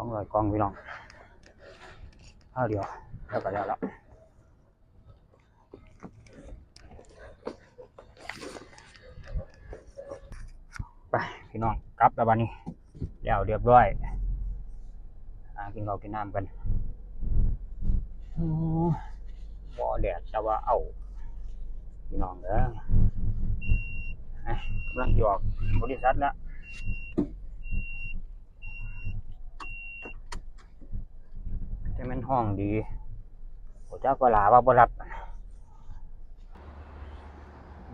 องร้อยกล่องพี่น้องเอาเดียวแล้วก็แล้วแล้วไปพี่น้องกลับแล้วบัดนี้แล้วเรียบร้อยกินข้ากินน้ำกันอือแดดแต่ว่าเอาพี่น้องเด้อกำลังจะออกบริษัทแล้ว แต่มันห้องดีโอ้เจ้าก็ลาว่าบรับ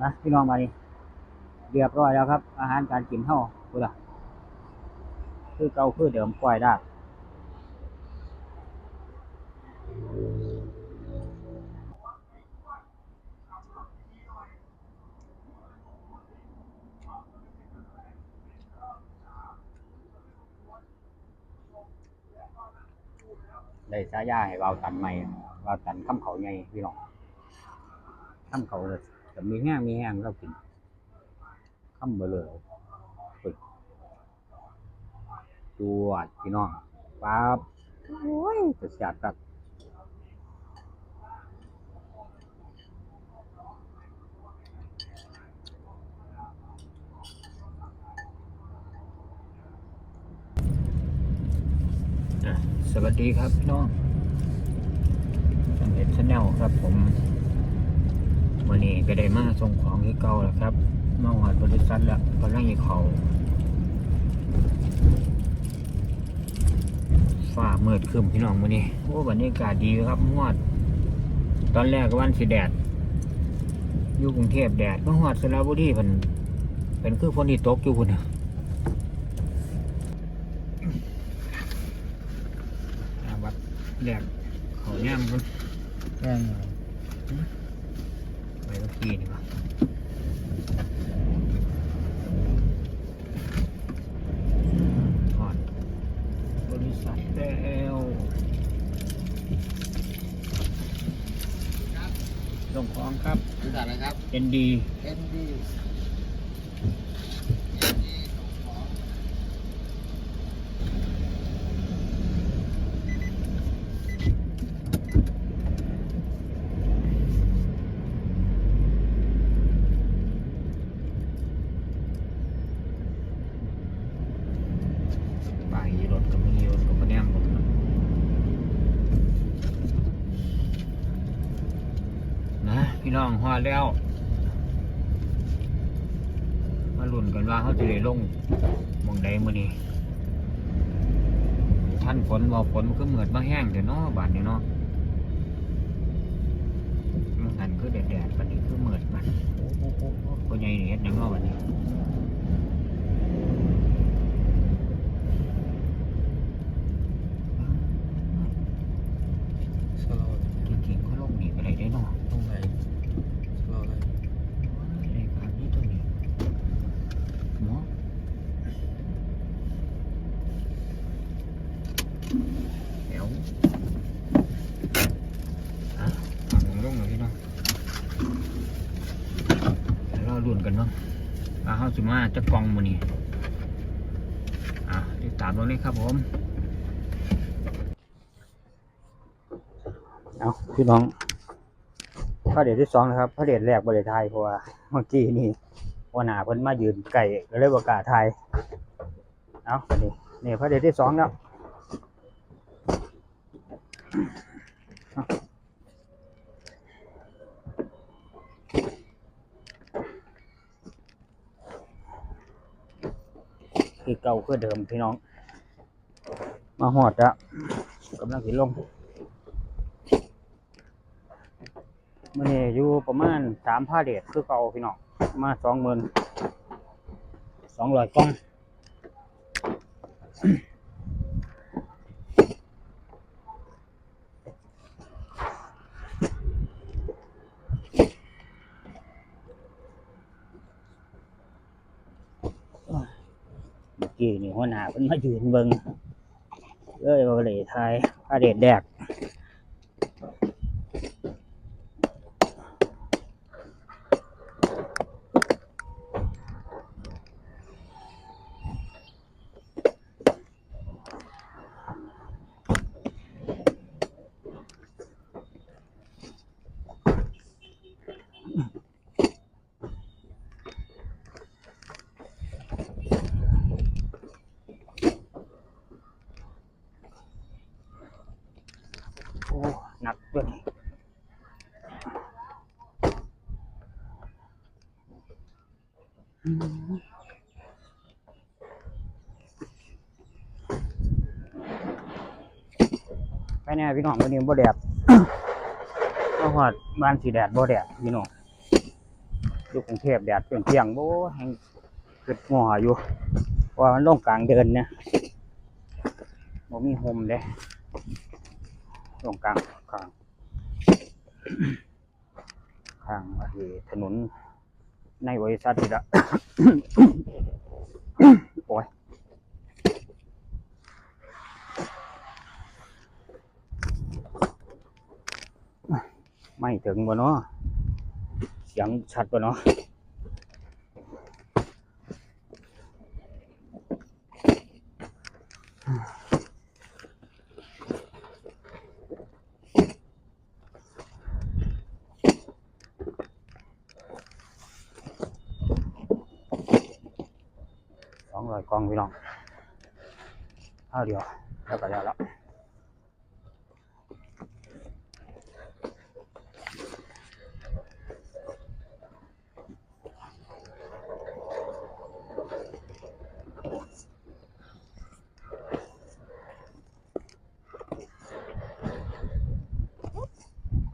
นะพี่น้องมานี่เรียบร้อยแล้วครับ อาหารการกินเท่าคุณล่ะคือเก่าคือเดิมปล่อยได้ ได้สายาให้เราตันใหม่เราตันข้ามเขาใหญ่พี่น้องข้ามเขาจะมีแห้งมีแห้งเรากินข้ามเบลอฝึกจวพี่น้องปั๊บโอ้ยจะแสบครับอะ สวัสดีครับน้องช่องเอ็ดชแนลครับผมวันนี้ก็ได้มาส่งของที่เก่าแล้วครับมาหอดบริษัทแล้วกำลังอีเขาฟ้ามืดครึมพี่น้องวันนี้โอ้บรรยากาศดีครับมวดตอนแรกก็วันสีแดดอยู่กรุงเทพแดดมาหอดสระบุรีเป็นเป็นคือฝนที่ตกอยู่คุณน่ะ อา วัดแดกเขาย่ามกันแป้งไปทุกทีนี่วะถอดบริษัทแล้วส่งของครับบริษัทอะไรครับ ND ND ไปรถก็มีรถก็มาแนมผมนะพี่น้องฮอดแล้ว มาลุ้นกันว่าเขาจะได้ลงมองใดมื้อนี้ท่านฝนว่ฝนมันก็เหมือดมาแห้งเดี๋ยวเนาะบาดนี้เนาะมันหันคือแดดๆบัดนี้คือเหมือดบัดโอ้โหโอ้โหก็ใหญ่นี่เฮ็ดหยังเนาะบัดนี้ ชะลอ จริงๆเขาลงนี่ก็ได้ได้เนาะ ตรงไหนชะลออะไร ได้ครับนี่ตัวนี้หมอเดี๋ยวอะเอาลงลงเลยพี่น้องเดี๋ยวเราลุ้นกันเนาะว่าเขาสิมาจะกองมือนี่อะติดตามเราเลยครับผม เอาพี่น้องพระเดชที่สองนะครับพระเดชแรกบริไทยเพราะว่าเมื่อกี้นี่วนาเพิ่นมายืนไก่ก็เลยประกาศไทยเอาอันนี้นี่พระเดชที่สองแล้วเอา คือเก่าคือเดิมพี่น้อง มาหอดละกำลังสิลงมันนี่อยู่ประมาณสามผ้าเดชคือเก่าพี่น้องมาสองหมื่นสองร้อยกล้อง กี้นี่หัวหน้าเพิ่นมายืนเบิ่งเลยบ่ได้ทายผ้าเดชแดก แน่พี่น้องวันนี้บ่แดดก็หอดบ้านสีแดดบ่แดดพี่น้องอยู่กรุงเทพแดดเปรี้ยงโบ่แห้งเกิดหม้ออยู่เพราะว่ามันลงกลางเดินเนี่ยบ่มีโฮมเลยลงกลางกลางข้างไอ้ถนนในบริษัทนี่ละโอ้ย ไม่ถึงบ่เนาะเสียงชัดบ่เนาะสองร้อยกองพี่น้องเอาเดียวแล้วก็แล้วละ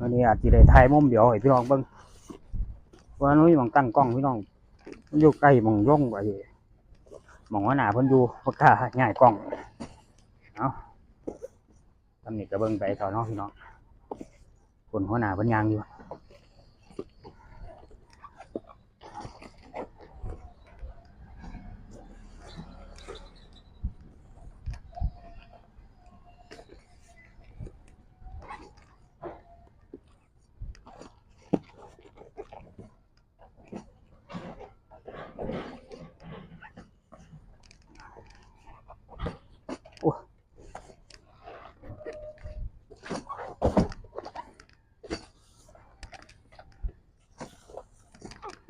วั นี่อาจจะได้ถ่ายมุมเดียวให้พี่น้องเบิ่งว่านุ้ยมองตั้งกล้องพี่น้องอยู่ใกล้มองย่องไอ้มองว่าหนาเพิ่นอยู่ปากกาง่ายกล้องเอาตำหนิกระเบิงไปเถอะเนาะพี่น้องคนหัวหน้าเพิ่นยางอยู่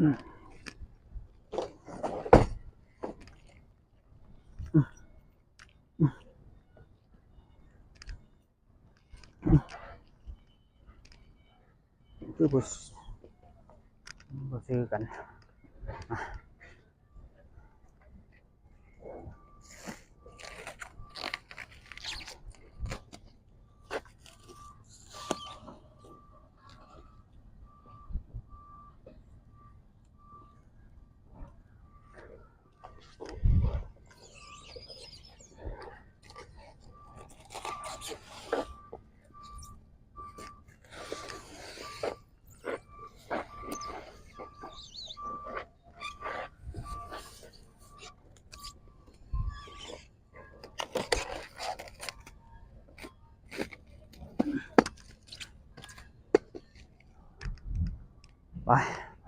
คือบ่ซบ่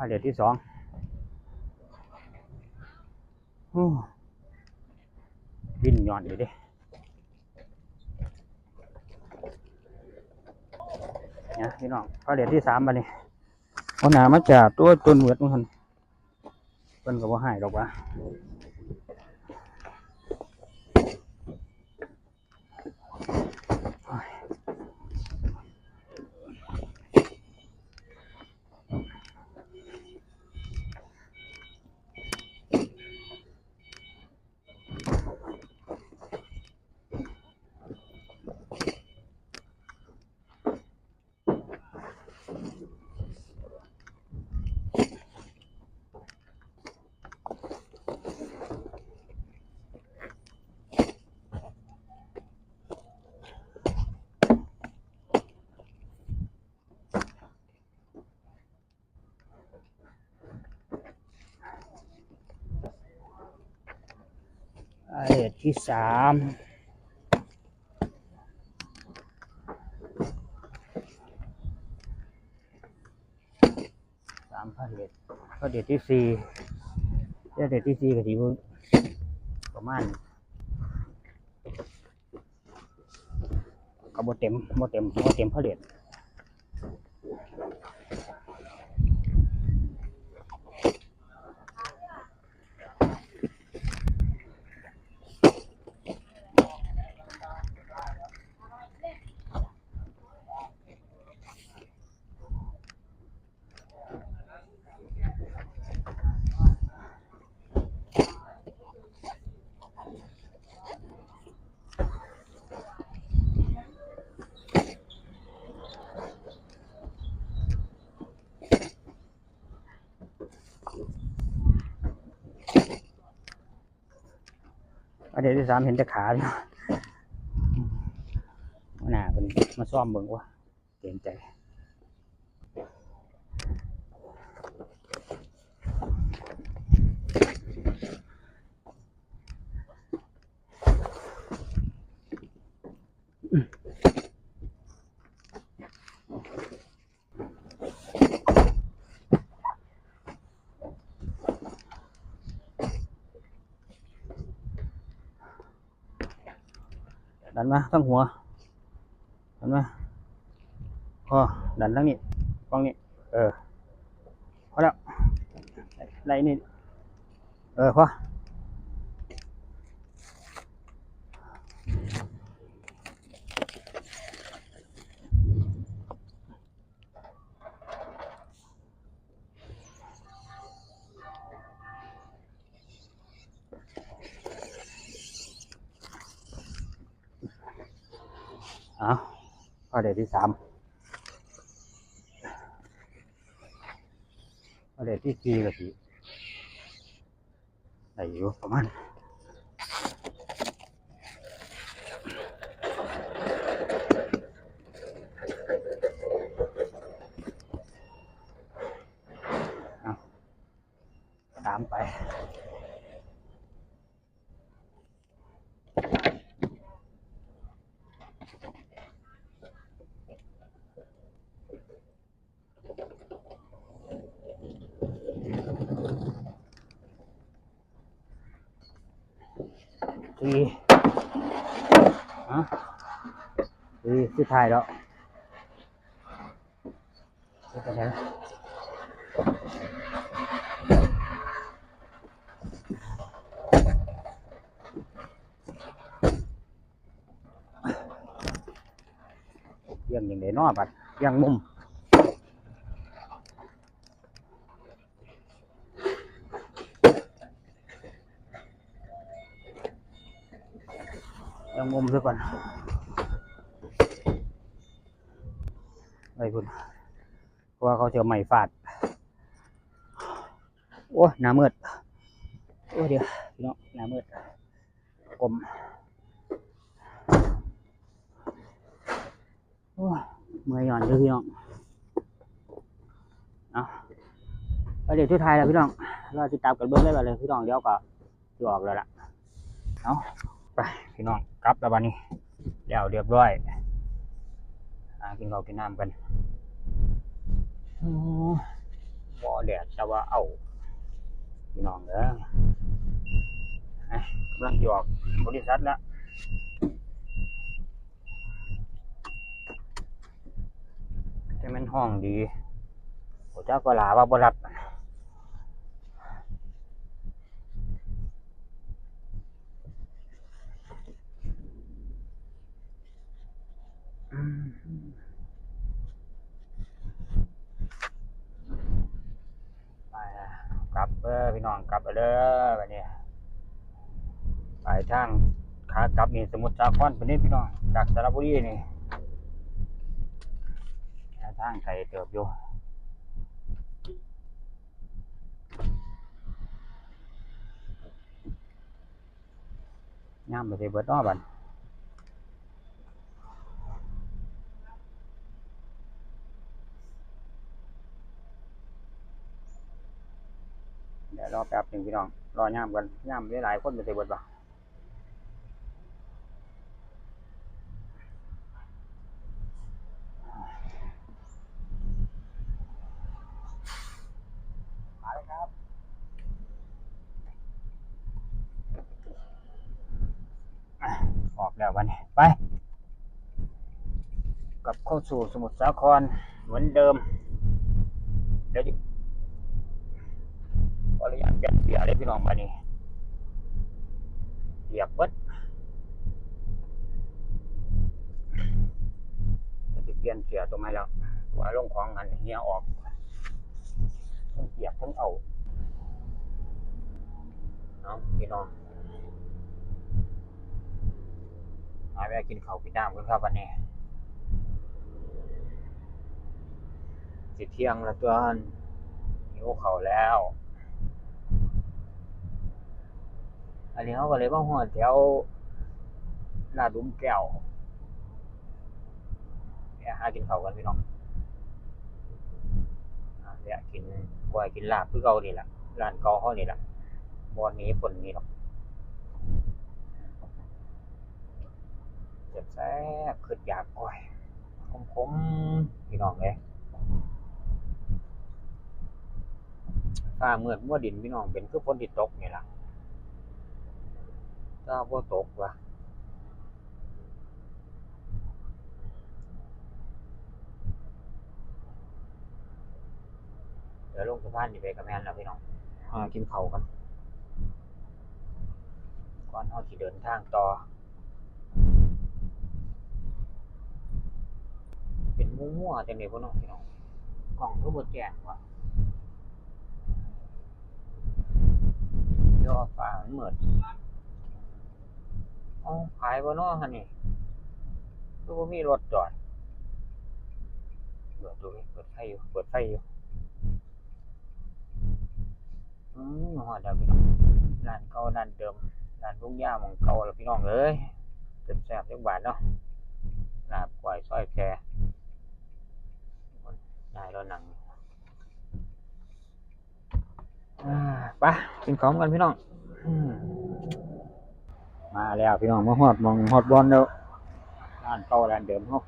พาเดี๋ยวที่สองโอ้บินย้อนอยู่ดิเนี่ยพี่น้องพาเดี๋ยวที่สามมาเนี่ยวันหนามาจากตัวต้นเหวดมั้งคนเป็นกับว่าห้ดอกวะ ไอ้ที่สามสามพระเดชพระเดชที่สี่พระเดชที่สี่ก็ที่ประมาณก็บ่เต็มบ่เต็มบ่เต็มพระเดช เดี๋ยวที่สามเห็นแต่ขาเนาะหัวหน้าเป็นมาซ่อมเบิ่งว่าเกรงใจ นมาทั้งหัวดันมาพอดันทั้งนี้กล้องนี้เออพอแล้วไล่นี่เออพอเอา พอเดี๋ยวที่สามพอเดี๋ยวที่สี่ก็สิได้อยู่ประมาณเอาสามไป สี่ฮะ สี่สุดท้ายแล้วสุดท้าย พุ่นไปคุณเพราะว่าเขาเจอใหม่ฟาด โอ้หน้ามืดโอ้เดี๋ยวพี่น้องหน้ามืดกลมโอ้เมื่อยหย่อนเลยพี่น้องเอาไปเดี๋ยวชุดไทายแล้วพี่น้องเราติดตามกันเบิ้งได้เลยพี่น้องเดี๋ยวก็จะออกแล้วล่ะเอาะไปพี่น้องกลับแล้ววันนี้เดี๋ยวเรียบร้อยกินข้าวกินน้ำกัน บ่แดดแต่ว่าเอาพี่น้องเด้อกำลังจอกบริษัทล้วแต่มันห้องดีโอ้เจ้าก็ลาว่าบรับอืมไปละ กลับเด้อพี่น้องกลับเด้อวันนี้ไปทางขากลับนี่สมุทรสาครเป็นนี่พี่น้องจากสระบุรีนี่ทางไกลเติบอยู่ย่ามไปสิเบิดน้อบัน ดี๋ยวรอแป๊บหนึ่งพี่น้อง รอย่ามกันย่ามหลายคนไปสิเบิดบ่มาเลยครับอะออกแล้ววันนี้ไป กับเข้าสู่สมุทรสาครเหมือนเดิม เดี๋ยว ยนเสียเลยพี่น้องมานี่เหยียบเบิดจะเปลี่ยนเสียตรงไหนแล้วว่าลงของอันเฮียออกทั้งเหยียบทั้งเอาเอาะพี่น้องหาแวะกินข้าวกินน้ำกันครับวันนี้สิเที่ยงแล้วตัวหิวข้าแล้ว อันนี้เขาก็เลยมาหอดแถวลาดลุมแก้วเนี่ยหากินเขาวกันพี่น้องเนี่ยกินกล้วยกินลาบคือเก่านี่แหละร้านเก่าเขานี่แหละบอนนี้ผลนี่หรอกเจ็บแซ่บขึ้นอยากกล้วยคมๆพี่น้องเลยฟ้าเมือดมัวดินพี่น้องเป็นคือฝนที่ตกนี่แหละ ถ้าบ่ตกว่ะเดี๋ยวลงสะพานนี่ไปกับแม่นแล้วพี่น้องอ่ากินข้ากันก่อนเฮาสิเดินทางต่อ เป็นมั่วๆจังได๋บ่เนาะพี่น้องกล้องคือบ่แจ้งว่ะเดี๋ยวฟ้ามันมือด เอ๋อขายบ่เนาะหั่นนี่คือบ่มีรถจอดเปิดดูเปิดไฟอยู่เปิดไฟอยู่อืมฮอดแล้วพี่น้องร้านเก่าร้านเดิมร้านลุงย่าม่องเก่าแล้วพี่น้องเอ้ยแซ่บจักบาทเนาะลาบก้อยซอยแพได้แล้วนั่งอ่าไปกินของกันพี่น้องอื มาแล้วพี่น้องมาฮอดมองฮอดบอลแล้วร้านเก่าร้านเดิมเขา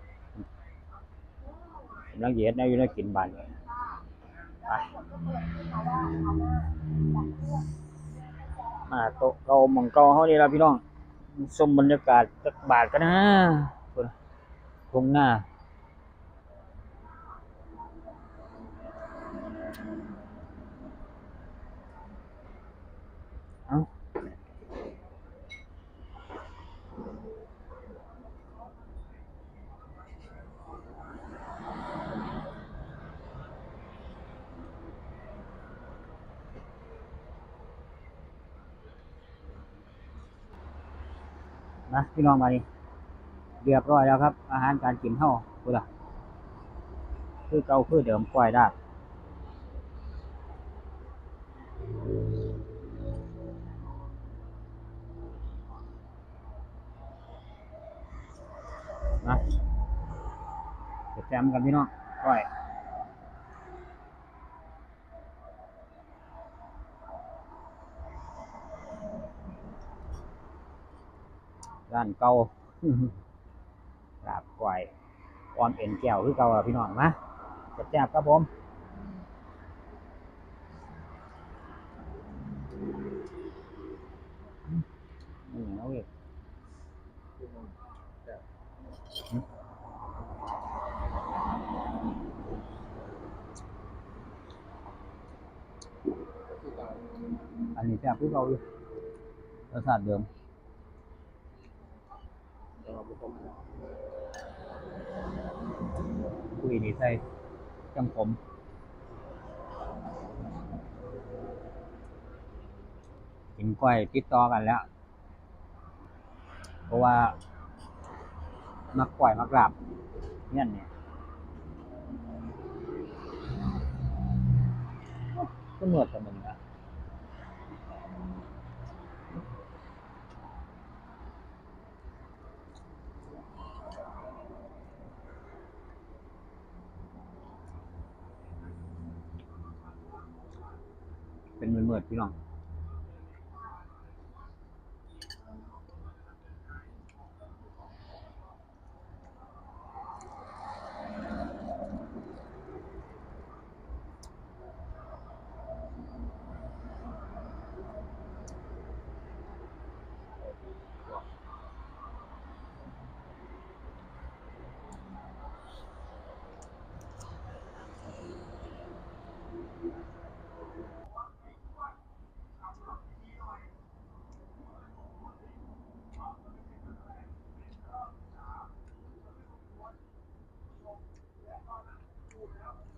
กำลังเยียดนะอยู่ในกินบานไปมาโต๊ะเก่าหมองเก่าเขานี่ล่ะพี่น้องชมบรรยากาศจักบาทกันนะตรงหน้า นะพี่น้องมานี่เรียบร้อยแล้วครับ อาหารการกินเท่าพุล่ะคือเก่าคือเดิมปล่อยได้นะเดี๋ยวแจมกันพี่น้องปล่อยร้าน เก่าลาบก้อยออมเอ็นแก้วคือเก่าพี่น้องมาแซ่บๆครับผมอืมเอาอีกอันนี้แซ่บคือเก่าอยู่รสชาติเดิม คุยนี่ใส่จังผมกินก้อยติดต่อกันแล้ว เพราะว่า มักก้อยมักลาบเนี่ยเนี่ยก็เหมือนกันเหมือนกัน เป็นเหมือนๆพี่น้อง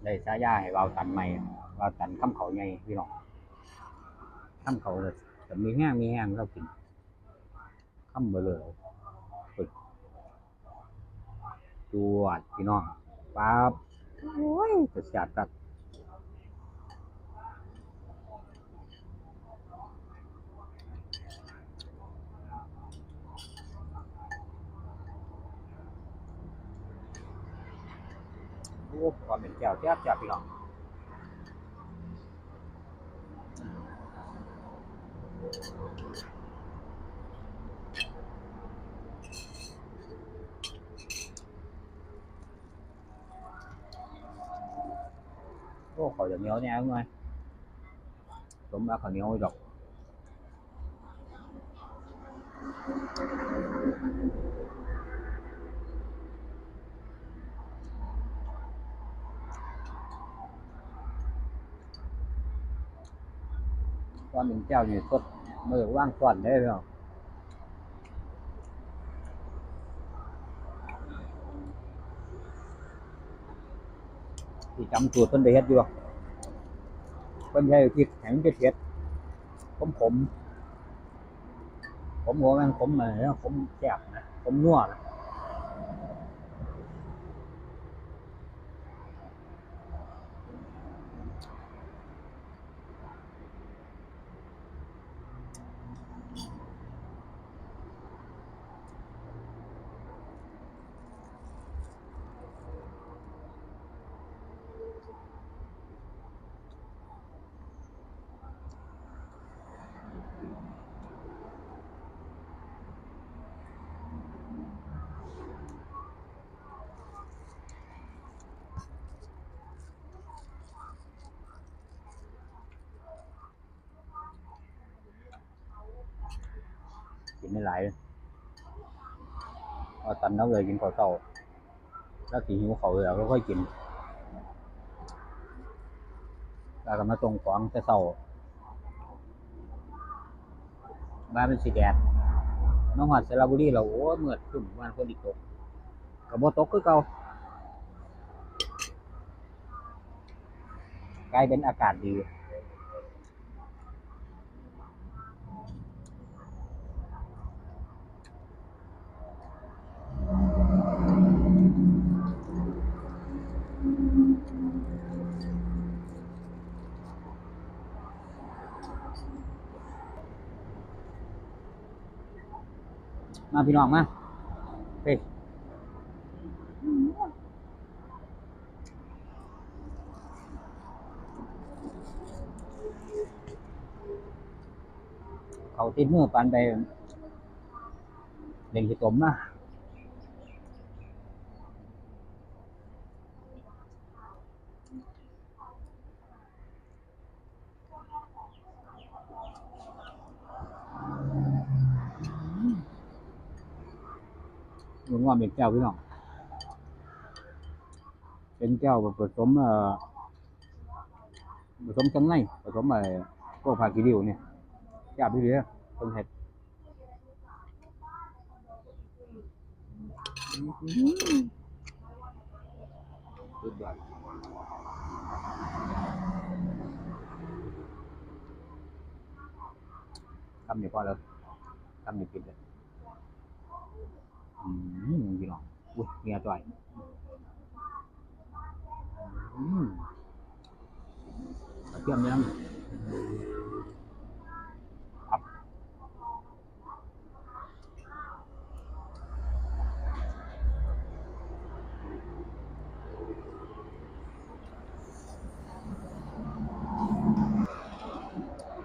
ได้ฉายาให้เราตันใหม่เราตันข้ามเขาใหญ่พี่น้องข้ามเขาเลยแต่มีแห้งมีแห้งเรากินข้ามไปเลยฝึกจวดพี่น้องปั๊บโอ้ยจะจัดกัด วามเป็นแก้วแซ่บจับพี่น้องโอ้ขออย่างเหนียวเนี่ยเอาหน่อยสมมาข้าวเหนียวดอก ควา มเป็นแก้วนี่สดมือว่างก่อนได้พี่น้องที่จำสูตรเพิ่นได้เฮ็ดอยู่เพิ่นใช้พริกแห้งเผ็ดๆผมผม ผมหัวแม่งผมอะไรนะผมแซ่บนะ ผมนัวนะ กินไม่หลายเลยเอตันน้ำเลยกินข้าวเต้าแล้วสีหิวเขาวแล้วก็ค่อยกินแล้วก็มาตรงของแต่เต้าบ้านเป็นสีแดดน้องหอดสระบุรีเราโอ้เมื่อขึ้นวันคนอีกตกกับโบตกคือเก่ากลายเป็นอากาศดี มา พี่น้องมาเฮ้ยเขาติดมือปันไปเล่นขี้ตมนะ หลวงว่าเป็นแก้วพี่น้อง เป็นแก้วแบบผสมเอ่อผสมจังไงผสมไอ้พวกผักกีริวเนี่ยแก้วพี่เลี้ยคนเห็ดสุดยอดทำนี่พอแล้วทำนี่ปิดเลยอืมพี่น้องอุ้ยเมีย จ่อยอืมกระเทียมยังครับ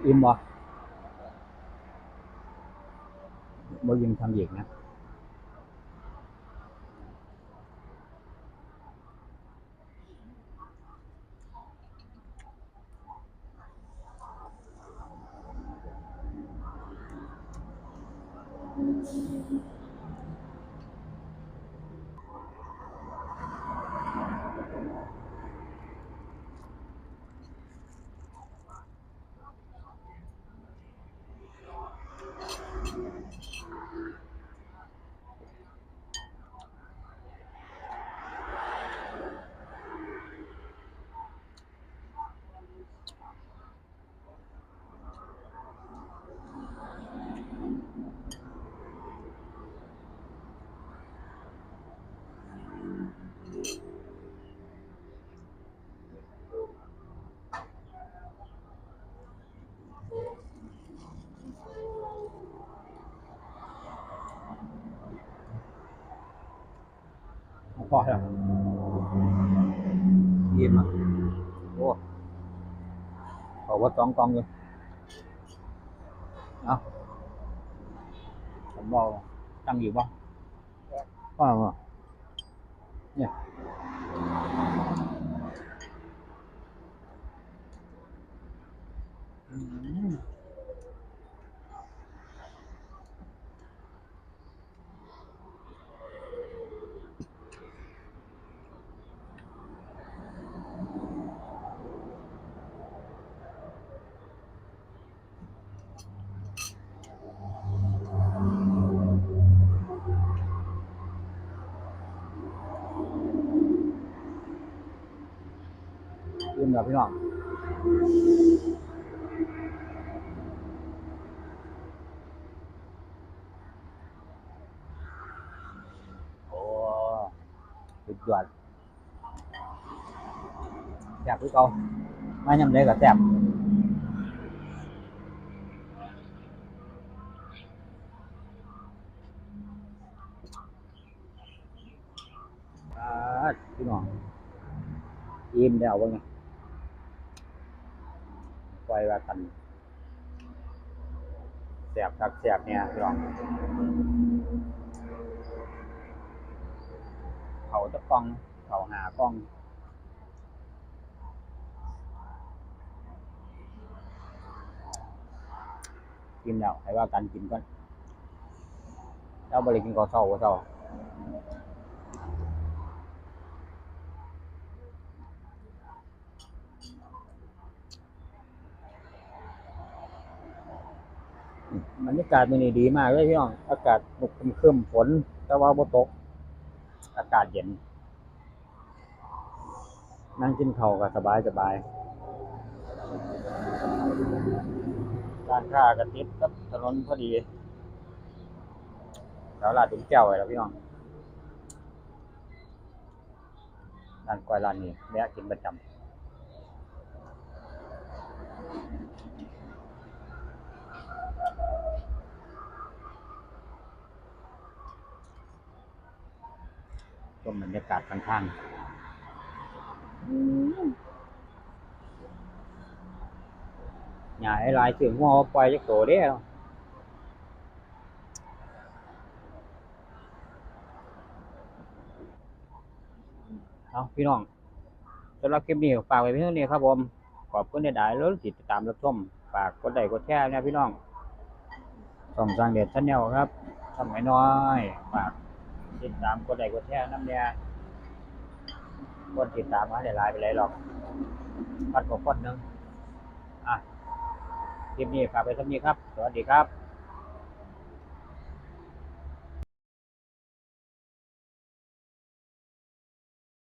อิ่มบ่บ่ อีกนะพอแล้วอิ่มอะโอ้เขาว่าสองกล่องอยู่เอาผมบอกตั้งอยู่บ่ว่าบ่เนี่ยอืม ยืมกับพี่น้องโอ้สุดยอดแซ่บคือเก่ามายำเลยก็แซ่บพี่น้องอิ่มแล้ววะไง กันแซ่บครับแซ่บเนี่ยพี่น้องเขาจะกล้องเขาหากล้องกินแล้วให้ว่ากันกินก่อนเราบริกินข้าวเช้าข้าวเช้าอืมบ รยากาศมันนี่ดีมากเลยพี่น้อง อากาศมุกครึมฝน แต่ว่าบ่ตก อากาศเย็น นั่งกินข้าวก็สบายสบายการค้ากระติดกับถนนพอดีแถวลาดดุนแก้วไว้แล้วพี่น้องร้านกอยร้านนี้แวะกินประจำ มบรรยากาศข้างๆอย่าให้หลายถึงหัวปล่อยจักโตเด้อเอาพี่น้องสำหรับคลิปนี้ฝากไว้เพียงเท่านี้ครับผม ขอบคุณในดายแล้วติดตามรับชมฝากกดไลค์กดแชร์นะพี่น้องส่องสร้างเด็ดชแนลครับทำไมน้อยฝาก ติดตามกดไลค์กดแชร์น้ำเนี่ยคนติดตามมาหลายๆไปเลยหรอกพัดกว่าคนหนึงอะคลิปนี้ฝากไปเท่านี้ครับ สวัสดีครับ